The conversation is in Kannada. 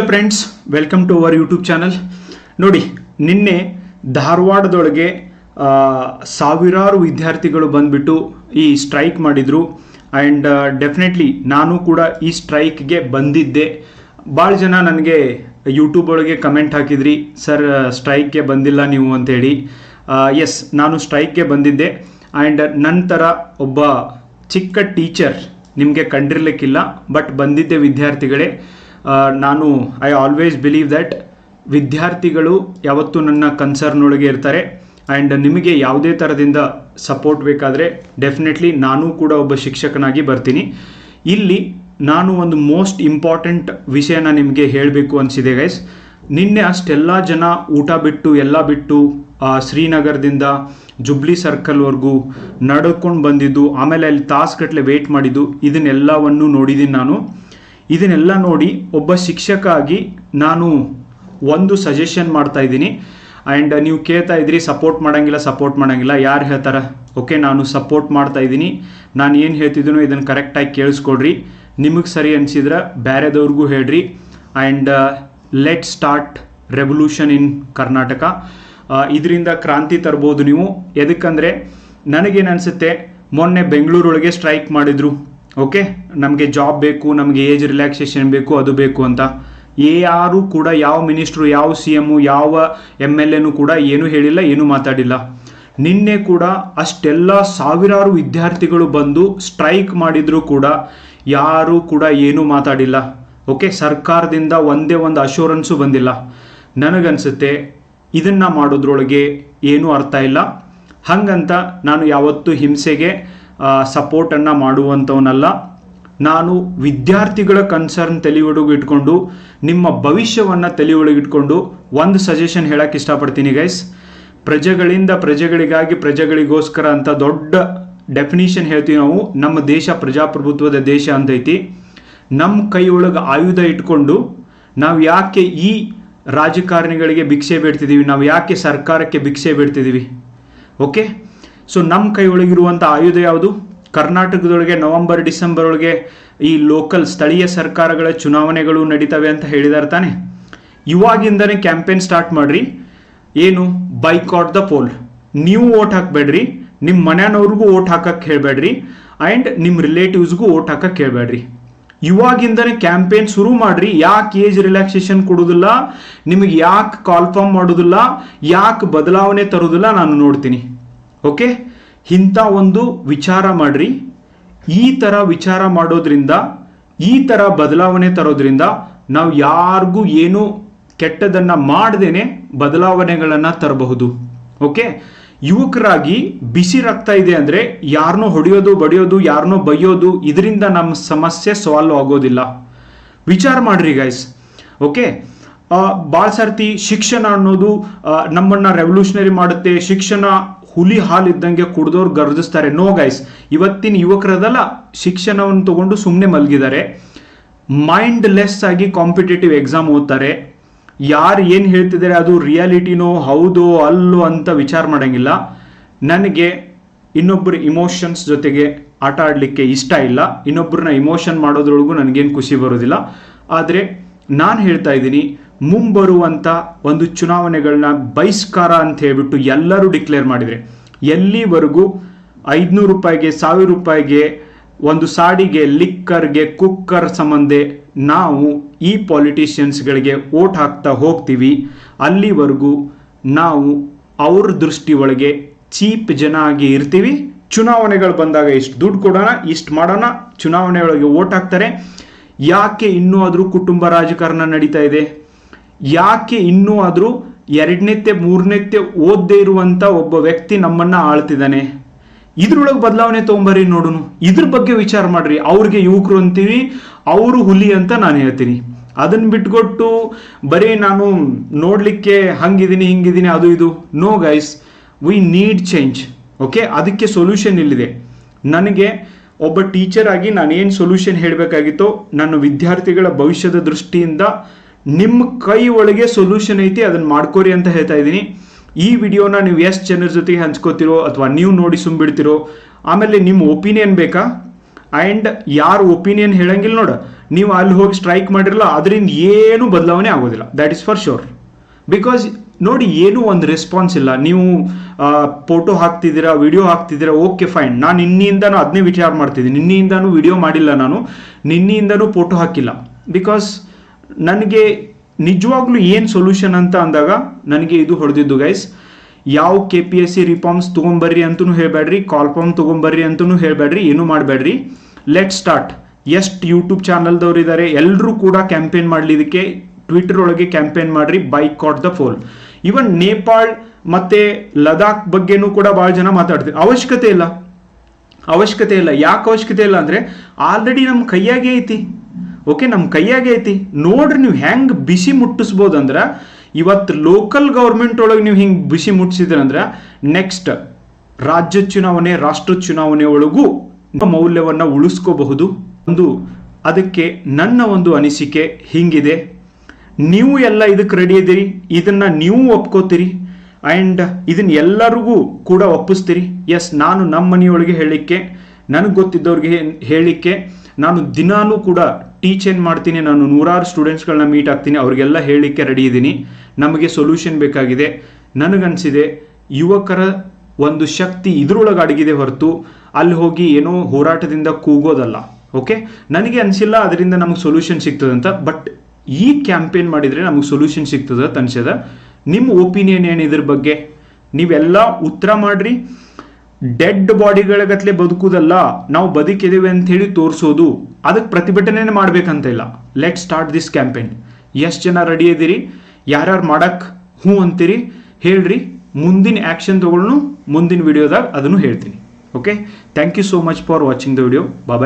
Hello friends welcome to our YouTube channel ನೋಡಿ, ನಿನ್ನೆ ಧಾರವಾಡದೊಳಗೆ ಸಾವಿರಾರು ವಿದ್ಯಾರ್ಥಿಗಳು ಬಂದ್ಬಿಟ್ಟು ಈ ಸ್ಟ್ರೈಕ್ ಮಾಡಿದರು. ಆ್ಯಂಡ್ ಡೆಫಿನೆಟ್ಲಿ ನಾನು ಕೂಡ ಈ ಸ್ಟ್ರೈಕ್ಗೆ ಬಂದಿದ್ದೆ. ಭಾಳ ಜನ ನನಗೆ ಯೂಟ್ಯೂಬ್ ಒಳಗೆ ಕಮೆಂಟ್ ಹಾಕಿದ್ರಿ, ಸರ್ ಸ್ಟ್ರೈಕ್ಗೆ ಬಂದಿಲ್ಲ ನೀವು ಅಂತೇಳಿ ಎಸ್ ನಾನು ಸ್ಟ್ರೈಕ್ಗೆ ಬಂದಿದ್ದೆ. ಆ್ಯಂಡ್ ನಂತರ ಒಬ್ಬ ಚಿಕ್ಕ ಟೀಚರ್ ನಿಮಗೆ ಕಂಡಿರ್ಲಿಕ್ಕಿಲ್ಲ ಬಟ್ ಬಂದಿದ್ದೆ ವಿದ್ಯಾರ್ಥಿಗಳೇ. ನಾನು ಐ ಆಲ್ವೇಸ್ ಬಿಲೀವ್ ದ್ಯಾಟ್ ವಿದ್ಯಾರ್ಥಿಗಳು ಯಾವತ್ತೂ ನನ್ನ ಕನ್ಸರ್ನ್ ಒಳಗೆ ಇರ್ತಾರೆ. ಆ್ಯಂಡ್ ನಿಮಗೆ ಯಾವುದೇ ಥರದಿಂದ ಸಪೋರ್ಟ್ ಬೇಕಾದರೆ ಡೆಫಿನೆಟ್ಲಿ ನಾನು ಕೂಡ ಒಬ್ಬ ಶಿಕ್ಷಕನಾಗಿ ಬರ್ತೀನಿ. ಇಲ್ಲಿ ನಾನು ಒಂದು ಮೋಸ್ಟ್ ಇಂಪಾರ್ಟೆಂಟ್ ವಿಷಯನ ನಿಮಗೆ ಹೇಳಬೇಕು ಅನಿಸಿದೆ ಗೈಸ್ ನಿನ್ನೆ ಅಷ್ಟೆಲ್ಲ ಜನ ಊಟ ಬಿಟ್ಟು, ಎಲ್ಲ ಬಿಟ್ಟು ಶ್ರೀನಗರದಿಂದ ಜುಬ್ಲಿ ಸರ್ಕಲ್ವರೆಗೂ ನಡ್ಕೊಂಡು ಬಂದಿದ್ದು, ಆಮೇಲೆ ಅಲ್ಲಿ ತಾಸ್ಗಟ್ಟಲೆ ವೇಟ್ ಮಾಡಿದ್ದು, ಇದನ್ನೆಲ್ಲವನ್ನು ನೋಡಿದ್ದೀನಿ ನಾನು. ಇದನ್ನೆಲ್ಲ ನೋಡಿ ಒಬ್ಬ ಶಿಕ್ಷಕ ಆಗಿ ನಾನು ಒಂದು ಸಜೆಷನ್ ಮಾಡ್ತಾ ಇದ್ದೀನಿ. ಆ್ಯಂಡ್ ನೀವು ಕೇಳ್ತಾ ಇದ್ರಿ ಸಪೋರ್ಟ್ ಮಾಡೋಂಗಿಲ್ಲ ಸಪೋರ್ಟ್ ಮಾಡೋಂಗಿಲ್ಲ. ಯಾರು ಹೇಳ್ತಾರ? ಓಕೆ ನಾನು ಸಪೋರ್ಟ್ ಮಾಡ್ತಾ ಇದ್ದೀನಿ. ನಾನು ಏನು ಹೇಳ್ತಿದ್ದೀನೋ ಇದನ್ನು ಕರೆಕ್ಟಾಗಿ ಕೇಳಿಸ್ಕೊಡ್ರಿ. ನಿಮಗೆ ಸರಿ ಅನಿಸಿದ್ರೆ ಬೇರೆದವ್ರಿಗೂ ಹೇಳ್ರಿ. And let start revolution in Karnataka ಇದರಿಂದ ಕ್ರಾಂತಿ ತರ್ಬೋದು ನೀವು. ಎದಕ್ಕಂದರೆ, ನನಗೇನು ಅನಿಸುತ್ತೆ? ಮೊನ್ನೆ ಬೆಂಗಳೂರೊಳಗೆ ಸ್ಟ್ರೈಕ್ ಮಾಡಿದರು. ಓಕೆ ನಮಗೆ ಜಾಬ್ ಬೇಕು, ನಮಗೆ ಏಜ್ ರಿಲ್ಯಾಕ್ಸೇಷನ್ ಬೇಕು, ಅದು ಬೇಕು ಅಂತ. ಯಾರು ಕೂಡ ಯಾವ ಮಿನಿಸ್ಟ್ರು ಯಾವ ಸಿ ಎಮ್ಮು ಯಾವ ಎಂ ಎಲ್ ಎನು ಕೂಡ ಏನು ಹೇಳಿಲ್ಲ, ಏನೂ ಮಾತಾಡಿಲ್ಲ. ನಿನ್ನೆ ಕೂಡ ಅಷ್ಟೆಲ್ಲ ಸಾವಿರಾರು ವಿದ್ಯಾರ್ಥಿಗಳು ಬಂದು ಸ್ಟ್ರೈಕ್ ಮಾಡಿದರೂ ಕೂಡ ಯಾರೂ ಕೂಡ ಏನೂ ಮಾತಾಡಿಲ್ಲ. ಓಕೆ ಸರ್ಕಾರದಿಂದ ಒಂದೇ ಒಂದು ಅಶೂರೆನ್ಸು ಬಂದಿಲ್ಲ. ನನಗನ್ಸುತ್ತೆ ಇದನ್ನ ಮಾಡೋದ್ರೊಳಗೆ ಏನೂ ಅರ್ಥ ಇಲ್ಲ. ಹಂಗಂತ ನಾನು ಯಾವತ್ತೂ ಹಿಂಸೆಗೆ ಸಪೋರ್ಟನ್ನು ಮಾಡುವಂಥವನಲ್ಲ. ನಾನು ವಿದ್ಯಾರ್ಥಿಗಳ ಕನ್ಸರ್ನ್ ತಲೆ ಒಳಗೆ ಇಟ್ಕೊಂಡು ನಿಮ್ಮ ಭವಿಷ್ಯವನ್ನು ತಲೆ ಒಳಗೆ ಇಟ್ಕೊಂಡು ಒಂದು ಸಜೆಷನ್ ಹೇಳಕ್ಕೆ ಇಷ್ಟಪಡ್ತೀನಿ ಗೈಸ್ ಪ್ರಜೆಗಳಿಂದ ಪ್ರಜೆಗಳಿಗಾಗಿ, ಪ್ರಜೆಗಳಿಗೋಸ್ಕರ ಅಂತ ದೊಡ್ಡ ಡೆಫಿನಿಷನ್ ಹೇಳ್ತೀವಿ ನಾವು. ನಮ್ಮ ದೇಶ ಪ್ರಜಾಪ್ರಭುತ್ವದ ದೇಶ ಅಂತೈತಿ. ನಮ್ಮ ಕೈಯೊಳಗೆ ಆಯುಧ ಇಟ್ಕೊಂಡು, ನಾವು ಯಾಕೆ ಈ ರಾಜಕಾರಣಿಗಳಿಗೆ ಭಿಕ್ಷೆ ಬೇಡ್ತಿದ್ದೀವಿ ನಾವು ಯಾಕೆ ಸರ್ಕಾರಕ್ಕೆ ಭಿಕ್ಷೆ ಬೇಡ್ತಿದ್ದೀವಿ ಓಕೆ ಸೊ ನಮ್ಮ ಕೈ ಒಳಗಿರುವಂಥ ಆಯುಧ ಯಾವುದು? ಕರ್ನಾಟಕದೊಳಗೆ ನವೆಂಬರ್, ಡಿಸೆಂಬರ್ ಒಳಗೆ ಈ ಲೋಕಲ್ ಸ್ಥಳೀಯ ಸರ್ಕಾರಗಳ ಚುನಾವಣೆಗಳು ನಡೀತವೆ ಅಂತ ಹೇಳಿದಾರೆ ತಾನೆ. ಇವಾಗಿಂದನೇ ಕ್ಯಾಂಪೇನ್ ಸ್ಟಾರ್ಟ್ ಮಾಡ್ರಿ. ಏನು? ಬೈಕಾಟ್ ದ ಪೋಲ್ ನೀವು ಓಟ್ ಹಾಕಬೇಡ್ರಿ. ನಿಮ್ಮ ಮನೆಯವ್ರಿಗೂ ಓಟ್ ಹಾಕಕ್ಕೆ ಹೇಳಬೇಡ್ರಿ. ಆ್ಯಂಡ್ ನಿಮ್ಮ ರಿಲೇಟಿವ್ಸ್ಗೂ ಓಟ್ ಹಾಕಕ್ಕೆ ಹೇಳಬೇಡ್ರಿ. ಇವಾಗಿಂದನೇ ಕ್ಯಾಂಪೇನ್ ಶುರು ಮಾಡ್ರಿ. ಯಾಕೆ ಏಜ್ ರಿಲ್ಯಾಕ್ಸೇಷನ್ ಕೊಡೋದಿಲ್ಲ? ನಿಮಗೆ ಯಾಕೆ ಕಾಲ್ಫಾರ್ಮ್ ಮಾಡೋದಿಲ್ಲ? ಯಾಕೆ ಬದಲಾವಣೆ ತರೋದಿಲ್ಲ? ನಾನು ನೋಡ್ತೀನಿ. ಓಕೆ ಇಂಥ ಒಂದು ವಿಚಾರ ಮಾಡ್ರಿ. ಈ ಥರ ವಿಚಾರ ಮಾಡೋದ್ರಿಂದ, ಈ ಥರ ಬದಲಾವಣೆ ತರೋದ್ರಿಂದ ನಾವು ಯಾರಿಗೂ ಏನು ಕೆಟ್ಟದನ್ನು ಮಾಡದೇನೆ ಬದಲಾವಣೆಗಳನ್ನು ತರಬಹುದು. ಓಕೆ ಯುವಕರಾಗಿ ಬಿಸಿ ರಕ್ತ ಇದೆ ಅಂದರೆ ಯಾರನ್ನೋ ಹೊಡೆಯೋದು, ಬಡಿಯೋದು ಯಾರನ್ನೋ ಬೈಯೋದು ಇದರಿಂದ ನಮ್ಮ ಸಮಸ್ಯೆ ಸಾಲ್ವ್ ಆಗೋದಿಲ್ಲ. ವಿಚಾರ ಮಾಡ್ರಿ ಗೈಸ್ ಓಕೆ ಭಾಳ ಸರ್ತಿ ಶಿಕ್ಷಣ ಅನ್ನೋದು ನಮ್ಮನ್ನು ನಮ್ಮನ್ನ ರೆವಲ್ಯೂಷನರಿ ಮಾಡುತ್ತೆ. ಶಿಕ್ಷಣ ಹುಲಿ ಹಾಲು ಇದ್ದಂಗೆ ಕುಡ್ದವ್ರು ಗರ್ಜಿಸ್ತಾರೆ. ನೋ ಗೈಸ್ ಇವತ್ತಿನ ಯುವಕರದಲ್ಲ ಶಿಕ್ಷಣವನ್ನು ತಗೊಂಡು ಸುಮ್ಮನೆ ಮಲಗಿದ್ದಾರೆ. ಮೈಂಡ್ ಲೆಸ್ ಆಗಿ ಕಾಂಪಿಟೇಟಿವ್ ಎಕ್ಸಾಮ್ ಓದ್ತಾರೆ. ಯಾರು ಏನು ಹೇಳ್ತಿದ್ದಾರೆ ಅದು ರಿಯಾಲಿಟಿನೋ ಹೌದೋ, ಅಲ್ಲೋ ಅಂತ ವಿಚಾರ ಮಾಡೋಂಗಿಲ್ಲ. ನನಗೆ ಇನ್ನೊಬ್ಬರ ಇಮೋಷನ್ಸ್ ಜೊತೆಗೆ ಆಟ ಆಡಲಿಕ್ಕೆ ಇಷ್ಟ ಇಲ್ಲ. ಇನ್ನೊಬ್ಬರನ್ನ ಇಮೋಷನ್ ಮಾಡೋದ್ರೊಳಗೂ ನನಗೇನು ಖುಷಿ ಬರೋದಿಲ್ಲ. ಆದರೆ ನಾನು ಹೇಳ್ತಾ ಇದ್ದೀನಿ ಮುಂಬರುವಂಥ ಒಂದು ಚುನಾವಣೆಗಳನ್ನ ಬಹಿಷ್ಕಾರ ಅಂತ ಹೇಳ್ಬಿಟ್ಟು ಎಲ್ಲರೂ ಡಿಕ್ಲೇರ್ ಮಾಡಿದರೆ, ಎಲ್ಲಿವರೆಗೂ ಐದುನೂರು ರೂಪಾಯಿಗೆ, ಸಾವಿರ ರೂಪಾಯಿಗೆ, ಒಂದು ಸಾಡಿಗೆ, ಲಿಕ್ಕರ್ಗೆ, ಕುಕ್ಕರ್ ಸಂಬಂಧ ನಾವು ಈ ಪಾಲಿಟಿಷಿಯನ್ಸ್ಗಳಿಗೆ ಓಟ್ ಹಾಕ್ತಾ ಹೋಗ್ತೀವಿ. ಅಲ್ಲಿವರೆಗೂ ನಾವು ಅವ್ರ ದೃಷ್ಟಿ ಒಳಗೆ ಚೀಪ್ ಜನ ಆಗಿ ಇರ್ತೀವಿ. ಚುನಾವಣೆಗಳು ಬಂದಾಗ ಇಷ್ಟು ದುಡ್ಡು ಕೊಡೋಣ, ಇಷ್ಟು ಮಾಡೋಣ, ಚುನಾವಣೆ ಒಳಗೆ ಓಟ್ ಹಾಕ್ತಾರೆ. ಯಾಕೆ ಇನ್ನೂ ಆದರೂ ಕುಟುಂಬ ರಾಜಕಾರಣ ನಡೀತಾ ಇದೆ? ಯಾಕೆ ಇನ್ನೂ ಆದರೂ ಎರಡನೇತ್ತೆ ಮೂರನೇತ್ತೆ ಓದದೇ ಇರುವಂಥ ಒಬ್ಬ ವ್ಯಕ್ತಿ ನಮ್ಮನ್ನ ಆಳ್ತಿದ್ದಾನೆ? ಇದ್ರೊಳಗೆ ಬದಲಾವಣೆ ತೊಗೊಂಬರ್ರಿ ನೋಡುನು. ಇದ್ರ ಬಗ್ಗೆ ವಿಚಾರ ಮಾಡ್ರಿ. ಅವ್ರಿಗೆ ಯುವಕರು ಅಂತೀವಿ, ಅವರು ಹುಲಿ ಅಂತ ನಾನು ಹೇಳ್ತೀನಿ. ಅದನ್ನ ಬಿಟ್ಕೊಟ್ಟು ಬರೀ ನಾನು ನೋಡಲಿಕ್ಕೆ ಹಂಗಿದ್ದೀನಿ ಹಿಂಗಿದ್ದೀನಿ ಅದು ಇದು. No guys we need change okay ಅದಕ್ಕೆ ಸೊಲ್ಯೂಷನ್ ಇಲ್ಲಿದೆ. ನನಗೆ ಒಬ್ಬ ಟೀಚರ್ ಆಗಿ ನಾನು ಏನು ಸೊಲ್ಯೂಷನ್ ಹೇಳಬೇಕಾಗಿತ್ತು, ನನ್ನ ವಿದ್ಯಾರ್ಥಿಗಳ ಭವಿಷ್ಯದ ದೃಷ್ಟಿಯಿಂದ ನಿಮ್ಮ ಕೈ ಒಳಗೆ ಸೊಲ್ಯೂಷನ್ ಐತಿ ಅದನ್ನ ಮಾಡ್ಕೋರಿ ಅಂತ ಹೇಳ್ತಾ ಇದ್ದೀನಿ. ಈ ವಿಡಿಯೋನ ನೀವು ಎಷ್ಟು ಜನರ ಜೊತೆಗೆ ಹಂಚ್ಕೋತಿರೋ ಅಥವಾ ನೀವು ನೋಡಿ ಸುಮ್ಬಿಡ್ತಿರೋ, ಆಮೇಲೆ ನಿಮ್ಮ ಒಪಿನಿಯನ್ ಬೇಕಾ? ಆ್ಯಂಡ್ ಯಾರು ಒಪಿನಿಯನ್ ಹೇಳಂಗಿಲ್ಲ ನೋಡು, ನೀವು ಅಲ್ಲಿ ಹೋಗಿ ಸ್ಟ್ರೈಕ್ ಮಾಡಿರಲ್ಲ, ಅದರಿಂದ ಏನು ಬದಲಾವಣೆ ಆಗೋದಿಲ್ಲ. That is for sure because ನೋಡಿ, ಏನೂ ಒಂದು ರೆಸ್ಪಾನ್ಸ್ ಇಲ್ಲ. ನೀವು ಫೋಟೋ ಹಾಕ್ತಿದ್ದೀರಾ ವಿಡಿಯೋ ಹಾಕ್ತಿದ್ದೀರಾ ಓಕೆ ಫೈನ್ ನಾನು ನಿನ್ನೆಯಿಂದನೂ ಅದನ್ನೇ ವಿಚಾರ ಮಾಡ್ತಿದ್ದೀನಿ. ನಿನ್ನೆಯಿಂದನೂ ವಿಡಿಯೋ ಮಾಡಿಲ್ಲ ನಾನು. ನಿನ್ನೆಯಿಂದನೂ ಫೋಟೋ ಹಾಕಿಲ್ಲ. ಬಿಕಾಸ್ ನನಗೆ ನಿಜವಾಗ್ಲೂ ಏನು ಸೊಲ್ಯೂಷನ್ ಅಂತ ಅಂದಾಗ ನನಗೆ ಇದು ಹೊಡೆದಿದ್ದು ಗೈಸ್ ಯಾವ K P S C reforms ತೊಗೊಂಬರ್ರಿ ಅಂತೂ ಹೇಳಬೇಡ್ರಿ ಕಾಲ್ ಫಾರ್ಮ್ ತೊಗೊಂಬರ್ರಿ ಅಂತೂ ಹೇಳಬೇಡ್ರಿ ಏನು ಮಾಡಬೇಡ್ರಿ ಲೆಟ್ ಸ್ಟಾರ್ಟ್ ಎಷ್ಟು ಯೂಟ್ಯೂಬ್ ಚಾನಲ್ದವ್ರು ಇದ್ದಾರೆ ಎಲ್ಲರೂ ಕೂಡ ಕ್ಯಾಂಪೇನ್ ಮಾಡಲಿದ್ದಕ್ಕೆ ಟ್ವಿಟರ್ ಒಳಗೆ ಕ್ಯಾಂಪೇನ್ ಮಾಡ್ರಿ boycott the poll even Nepal ಮತ್ತೆ ಲದಾಖ್ ಬಗ್ಗೆನೂ ಕೂಡ ಭಾಳ ಜನ ಮಾತಾಡ್ತೀವಿ ಅವಶ್ಯಕತೆ ಇಲ್ಲ. ಅವಶ್ಯಕತೆ ಇಲ್ಲ. ಯಾಕೆ ಅವಶ್ಯಕತೆ ಇಲ್ಲ ಅಂದರೆ ಆಲ್ರೆಡಿ ನಮ್ಮ ಕೈಯಾಗೆ ಐತಿ. ಓಕೆ ನಮ್ಮ ಕೈಯಾಗೆ ಐತಿ. ನೋಡ್ರಿ ನೀವು ಹೆಂಗ್ ಬಿಸಿ ಮುಟ್ಟಿಸ್ಬೋದು ಅಂದ್ರೆ ಇವತ್ತು ಲೋಕಲ್ ಗೌರ್ಮೆಂಟ್ ಒಳಗೆ ನೀವು ಹಿಂಗೆ ಬಿಸಿ ಮುಟ್ಟಿಸಿದ್ರಂದ್ರೆ ನೆಕ್ಸ್ಟ್ ರಾಜ್ಯ ಚುನಾವಣೆ, ರಾಷ್ಟ್ರ ಚುನಾವಣೆ ಒಳಗೂ ಮೌಲ್ಯವನ್ನು ಉಳಿಸ್ಕೋಬಹುದು. ಒಂದು, ಅದಕ್ಕೆ ನನ್ನ ಒಂದು ಅನಿಸಿಕೆ ಹಿಂಗಿದೆ. ನೀವು ಎಲ್ಲ ಇದಕ್ಕೆ ರೆಡಿ ಇದ್ದೀರಿ ಇದನ್ನ ನೀವು ಒಪ್ಕೋತೀರಿ ಆ್ಯಂಡ್ ಇದನ್ನ ಎಲ್ಲರಿಗೂ ಕೂಡ ಒಪ್ಪಿಸ್ತೀರಿ. ಎಸ್ ನಾನು ನಮ್ಮ ಮನೆಯೊಳಗೆ ಹೇಳಲಿಕ್ಕೆ ನನಗೆ ಗೊತ್ತಿದ್ದವ್ರಿಗೆ ಹೇಳಲಿಕ್ಕೆ ನಾನು ದಿನಾಲೂ ಕೂಡ ಟೀಚ್ ಏನು ಮಾಡ್ತೀನಿ, ನಾನು ನೂರಾರು ಸ್ಟೂಡೆಂಟ್ಸ್ಗಳನ್ನ ಮೀಟ್ ಆಗ್ತೀನಿ, ಅವರಿಗೆಲ್ಲ ಹೇಳಲಿಕ್ಕೆ ರೆಡಿ ಇದ್ದೀನಿ. ನಮಗೆ ಸೊಲ್ಯೂಷನ್ ಬೇಕಾಗಿದೆ. ನನಗನ್ಸಿದೆ, ಯುವಕರ ಒಂದು ಶಕ್ತಿ ಇದ್ರೊಳಗೆ ಅಡಗಿದೆ ಹೊರತು ಅಲ್ಲಿ ಹೋಗಿ ಏನೋ ಹೋರಾಟದಿಂದ ಕೂಗೋದಲ್ಲ ಓಕೆ ನನಗೆ ಅನಿಸಿಲ್ಲ ಅದರಿಂದ ನಮಗೆ ಸೊಲ್ಯೂಷನ್ ಸಿಗ್ತದಂತ ಬಟ್ ಈ ಕ್ಯಾಂಪೇನ್ ಮಾಡಿದರೆ ನಮಗೆ ಸೊಲ್ಯೂಷನ್ ಸಿಗ್ತದೆ ಅಂತ ಅನ್ಸದ. ನಿಮ್ಮ ಒಪಿನಿಯನ್ ಏನು ಇದ್ರ ಬಗ್ಗೆ? ನೀವೆಲ್ಲ ಉತ್ತರ ಮಾಡ್ರಿ. ಡೆಡ್ ಬಾಡಿಗಳ ಗತ್ಲೆ ಬದುಕುದಲ್ಲ, ನಾವು ಬದುಕಿದ್ದೇವೆ ಅಂತ ಹೇಳಿ ತೋರಿಸೋದು, ಅದಕ್ಕೆ ಪ್ರತಿಭಟನೆ ಮಾಡ್ಬೇಕಂತ ಇಲ್ಲ ಲೆಟ್ ಸ್ಟಾರ್ಟ್ ದಿಸ್ ಕ್ಯಾಂಪೇನ್ ಎಷ್ಟು ಜನ ರೆಡಿ ಇದ್ದೀರಿ. ಯಾರ್ಯಾರು ಮಾಡಕ್ ಹ್ಞೂ ಅಂತೀರಿ, ಹೇಳ್ರಿ. ಮುಂದಿನ ಆ್ಯಕ್ಷನ್ ತಗೊಳ್ಳೋನು ಮುಂದಿನ ವಿಡಿಯೋದಾಗ ಅದನ್ನು ಹೇಳ್ತೀನಿ. Okay thank you so much for watching the video bye